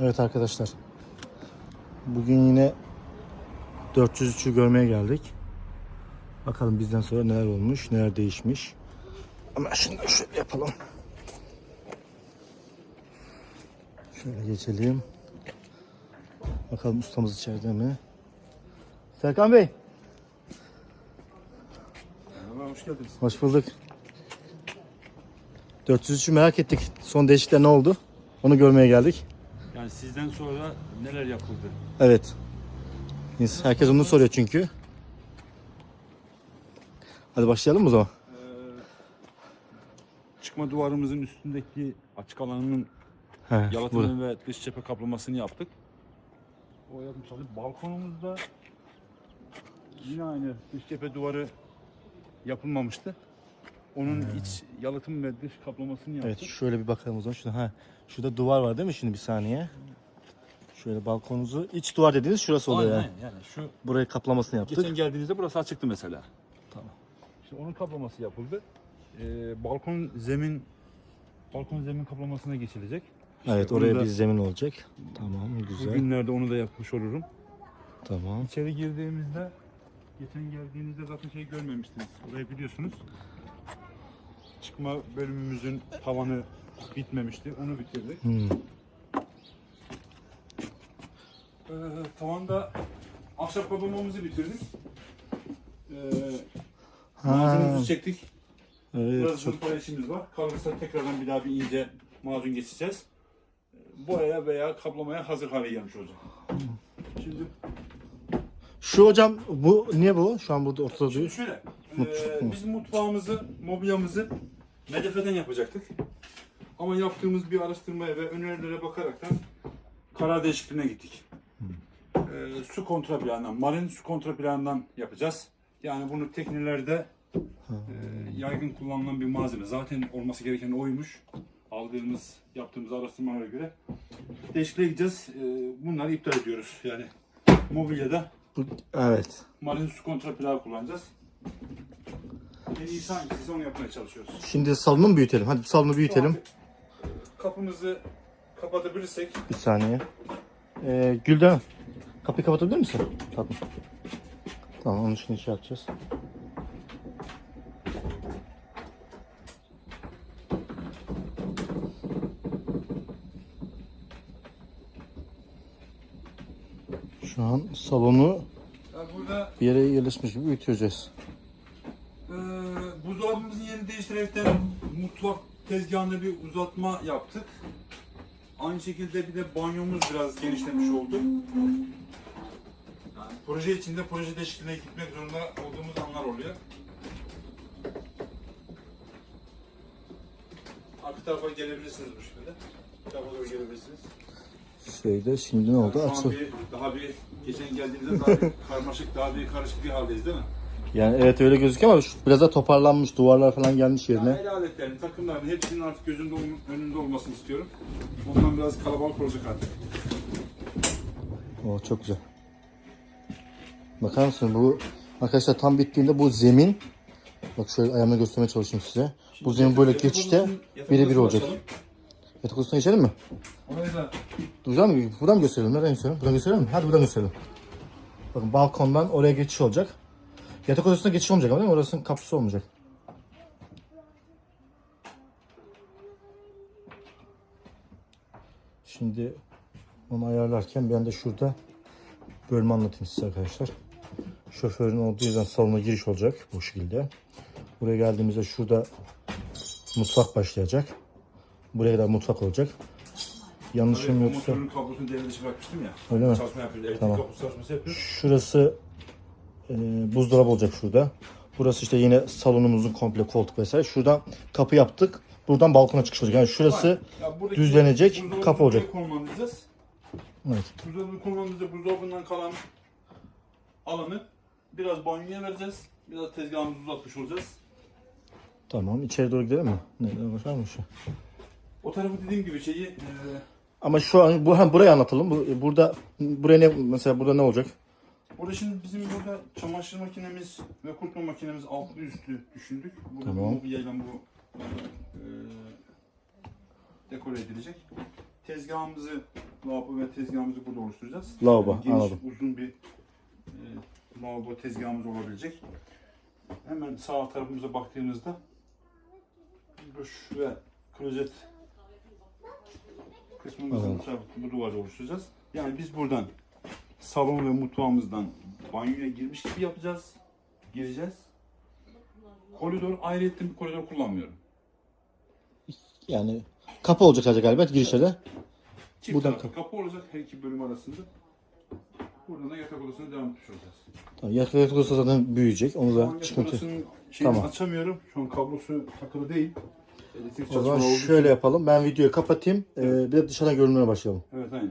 Evet arkadaşlar. Bugün yine 403'ü görmeye geldik. Bakalım bizden sonra neler olmuş, neler değişmiş. Ama şunu da şöyle yapalım. Şöyle geçelim. Bakalım ustamız içeride mi? Serkan Bey, Merhaba, hoş geldiniz. hoş bulduk. 403'ü merak ettik. Son değişiklikler ne oldu? Onu görmeye geldik. Yani sizden sonra neler yapıldı? Evet. Herkes onu soruyor çünkü. Hadi başlayalım mı o zaman? Ee, çıkma duvarımızın üstündeki açık alanının He, yalıtımını ve dış cephe kaplamasını yaptık. O yapmış olduk. Balkonumuzda yine aynı dış cephe duvarı yapılmamıştı. Onun iç yalıtım ve dış kaplamasını yaptık. Evet şöyle bir bakalım o zaman. Şurada, ha, şurada duvar var değil mi şimdi bir saniye? Şöyle balkonunuzu iç duvar dediğiniz şurası oluyor Aynen, yani. yani şu Burayı kaplamasını yaptık. Geçen geldiğinizde burası açıktı mesela. Tamam. İşte onun kaplaması yapıldı. Ee, balkon zemin balkon zemin kaplamasına geçilecek. Evet oraya da bir zemin olacak. Tamam güzel. Bugünlerde onu da yapmış olurum. Tamam. İçeri girdiğimizde geçen geldiğinizde zaten şey görmemiştiniz. Orayı biliyorsunuz. Çıkma bölümümüzün tavanı bitmemişti. Onu bitirdik. Hmm. Ee, tavanda ahşap kaplamamızı bitirdik. Ee, macunumuzu çektik. evet, Biraz çok işimiz var. Kalırsa tekrardan bir daha bir ince macun geçeceğiz. Boyaya veya kaplamaya hazır hale gelmiş olacak. Şimdi Şu hocam bu niye bu? Şu an burada ortada duruyor. şöyle, e, biz mutfağımızı, mobilyamızı medefeden yapacaktık. Ama yaptığımız bir araştırmaya ve önerilere bakaraktan karar değişikliğine gittik. E, su kontra planından, marin su kontra planından yapacağız. Yani bunu teknelerde e, yaygın kullanılan bir malzeme. Zaten olması gereken oymuş. Aldığımız, yaptığımız araştırmalara göre. Değişikliğe gideceğiz. E, bunları iptal ediyoruz. Yani mobilyada Bu, evet. Marin su kontra pilav kullanacağız. En iyisi hangisi onu yapmaya çalışıyoruz. Şimdi salonu mu büyütelim? Hadi salonu büyütelim. Kapımızı kapatabilirsek Bir saniye. Ee, Gülden kapıyı kapatabilir misin? Tamam. Tamam onun için şey yapacağız. Şu an salonu burada bir yere yerleşmiş gibi büyüteceğiz. Buzdolabımızın yerini değiştirerekten mutfak tezgahına bir uzatma yaptık. Aynı şekilde bir de banyomuz biraz genişlemiş oldu. Yani proje içinde proje değişikliğine gitmek zorunda olduğumuz anlar oluyor. Arka tarafa gelebilirsiniz bu şekilde. Tarafa doğru gelebilirsiniz. Şeyde şimdi ne oldu? Şu an bir, daha bir geçen geldiğimizde daha bir karmaşık, daha bir karışık bir haldeyiz değil mi? Yani evet öyle gözüküyor ama şu- biraz da toparlanmış duvarlar falan gelmiş Yani yerine. el aletlerin, takımların hepsinin artık gözünde ol- önünde olmasını istiyorum. Ondan biraz kalabalık olacak artık. O çok güzel. Bakar mısın bu arkadaşlar tam bittiğinde bu zemin bak şöyle ayağımla göstermeye çalışayım size. Bu zemin böyle geçişte birebir olacak. açalım. Yatak odasına geçelim mi? Oraya da Güzel mi? Buradan mı gösterelim? Nereden gösterelim? Buradan gösterelim mi? Hadi buradan gösterelim. Bakın balkondan oraya geçiş olacak. Yatak odasına geçiş olmayacak ama değil mi? Orasının kapısı olmayacak. Şimdi onu ayarlarken ben de şurada bölümü anlatayım size arkadaşlar. Şoförün olduğu yüzden salona giriş olacak bu şekilde. Buraya geldiğimizde şurada mutfak başlayacak. Buraya da mutfak olacak. Yanlışım yoksa motorun kablosunu devre dışı bırakmıştım ya. Öyle mi? Çalışma yapıyoruz. Elektrik Tamam. kablosu çalışması yapıyoruz. Şurası e, buzdolabı olacak şurada. Burası işte yine salonumuzun komple koltuk vesaire. Şuradan kapı yaptık. Buradan balkona çıkış olacak. Yani şurası Ya buradaki düzlenecek, buzdolabını kapı olacak. buraya konumlandıracağız. evet. Buzdolabını konumlandırınca buzdolabından kalan alanı biraz banyoya vereceğiz. Biraz tezgahımızı uzatmış olacağız. Tamam. içeri doğru gidelim mi? Ne, ne bakar mısın? O tarafı dediğim gibi şeyi e, Ama şu an bu hem burayı anlatalım. Bu, burada buraya ne mesela burada ne olacak? Burada şimdi bizim burada çamaşır makinemiz ve kurutma makinemiz altlı üstlü düşündük. Burada Tamam. bu mobilyayla bu e, dekore edilecek. Tezgahımızı lavabo ve tezgahımızı burada oluşturacağız. Lavabo, Yani geniş, anladım. uzun bir e, lavabo tezgahımız olabilecek. Hemen sağ tarafımıza baktığımızda duş ve klozet kısmımızın bu duvarı oluşturacağız. Yani biz buradan salon ve mutfağımızdan banyoya girmiş gibi yapacağız. Gireceğiz. Koridor ayrıyetten bir koridor kullanmıyorum. Yani kapı olacak sadece galiba girişte de. Çift Buradan taraflı kapı olacak her iki bölüm arasında. Buradan da yatak odasına devam etmiş olacağız. Tamam, yatak odası zaten büyüyecek. Onu Şu an da yatak çıkıntı. odasının şeyini Tamam. açamıyorum. Şu an kablosu takılı değil. Elektrik O zaman şöyle yapalım. Ben videoyu kapatayım. Ee, bir de dışarıdan görünmeye başlayalım. Evet aynen.